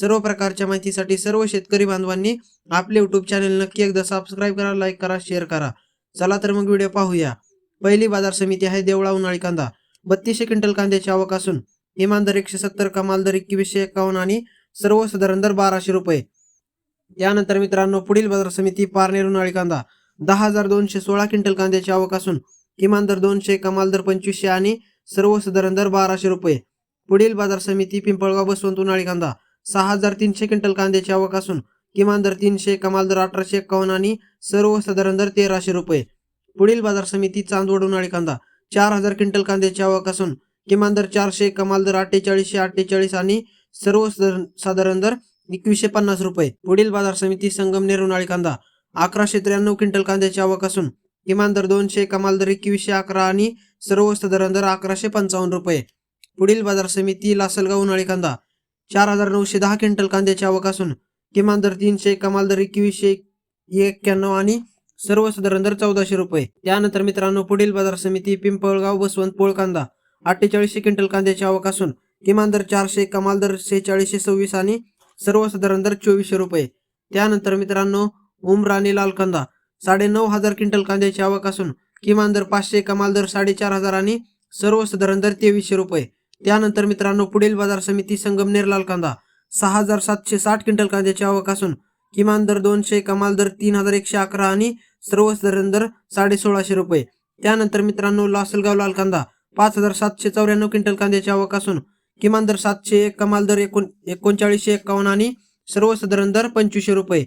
सर्व प्रकारच्या माहितीसाठी सर्व शेतकरी बांधवांनी आपले युट्यूब चॅनल नक्की एकदा सबस्क्राईब करा लाईक करा शेअर करा. चला तर मग व्हिडिओ पाहूया. पहिली बाजार समिती आहे देवळा उन्हाळी कांदा. बत्तीसशे क्विंटल कांद्याची आवक असून इमान दर एकशे सत्तर कमाल दर एकवीसशे एकावन्न आणि सर्वसाधारण दर बाराशे रुपये. त्यानंतर मित्रांनो पुढील बाजार समिती पारनेर उन्हाळी कांदा. दहा हजार दोनशे सोळा क्विंटल कांद्याची आवक असून किमान दर दोनशे कमाल दर पंचवीसशे आणि सर्वसाधारण दर बाराशे रुपये. पुढील बाजार समिती पिंपळगाव बसवंत उन्हाळी कांदा. सहा हजार तीनशे क्विंटल कांद्याची आवक असून किमान दर तीनशे कमाल दर अठराशे एकावन्न आणि सर्वसाधारण दर तेराशे रुपये. पुढील बाजार समिती चांदवड उन्हाळी कांदा. चार हजार क्विंटल कांद्याची आवक असून किमान दर चारशे कमाल दर अठ्ठेचाळीसशे अठ्ठेचाळीस आणि सर्वसाधारण दर एकवीसशे पन्नास रुपये. पुढील बाजार समिती संगमनेर उन्हाळी कांदा. अकराशे त्र्याण्णव क्विंटल कांद्याची आवक असून किमान दर दोनशे कमाल दर एकवीसशे अकरा आणि सर्वसाधारण दर अकराशे पंचावन्न रुपये. पुढील बाजार समिती लासलगाव उन्हाळी कांदा. चार हजार नऊशे दहा क्विंटल कांद्याची आवक असून किमान दर तीनशे कमाल दर एकवीसशे एक्क्याण्णव आणि सर्वसाधारण दर चौदाशे रुपये. त्यानंतर मित्रांनो पुढील बाजार समिती पिंपळगाव बसवंत पोळ कांदा अठ्ठेचाळीसशे क्विंटल कांद्याची आवक असून किमान दर चारशे कमाल दर सेहेचाळीसशे सव्वीस आणि सर्वसाधारण दर चोवीसशे रुपये. त्यानंतर मित्रांनो उमराणी लाल कांदा साडे नऊ हजार क्विंटल कांद्याची आवक असून किमान दर पाचशे कमाल दर साडेचार हजार आणि सर्वसाधारण दर तेवीसशे रुपये. त्यानंतर मित्रांनो पुढील बाजार समिती संगमनेर लाल कांदा. सहा हजार सातशे साठ क्विंटल कांद्याची आवक असून किमान दर दोनशे कमाल दर तीन हजार एकशे अकरा आणि सर्वसाधारण दर साडे सोळाशे रुपये. त्यानंतर मित्रांनो लासलगाव लाल कांदा. पाच हजार सातशे चौऱ्याण्णव क्विंटल कांद्याची आवक असून किमान दर सातशे एक कमाल दर एकोण एकोणचाळीसशे एकावन्न आणि सर्वसाधारण दर पंचवीसशे रुपये.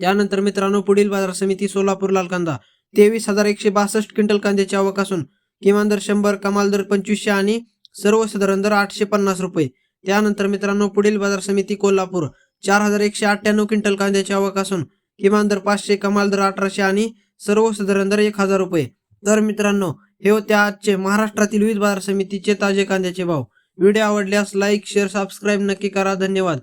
त्यानंतर मित्रांनो पुढील बाजार समिती सोलापूर लाल कांदा. तेवीस हजार एकशे बासष्ट क्विंटल कांद्याची आवक असून किमान दर शंभर कमाल दर पंचवीसशे आणि सर्वसाधारण दर आठशे पन्नास रुपये. त्यानंतर मित्रांनो पुढील बाजार समिती कोल्हापूर. चार हजार एकशे अठ्ठ्याण्णव क्विंटल कांद्याची आवक असून किमान दर पाचशे कमाल दर अठराशे आणि सर्वसाधारण दर एक हजार रुपये. तर मित्रांनो हे होते आजचे महाराष्ट्रातील विविध बाजार समितीचे ताजे कांद्याचे भाव. व्हिडिओ आवडल्यास लाईक शेअर सबस्क्राईब नक्की करा. धन्यवाद.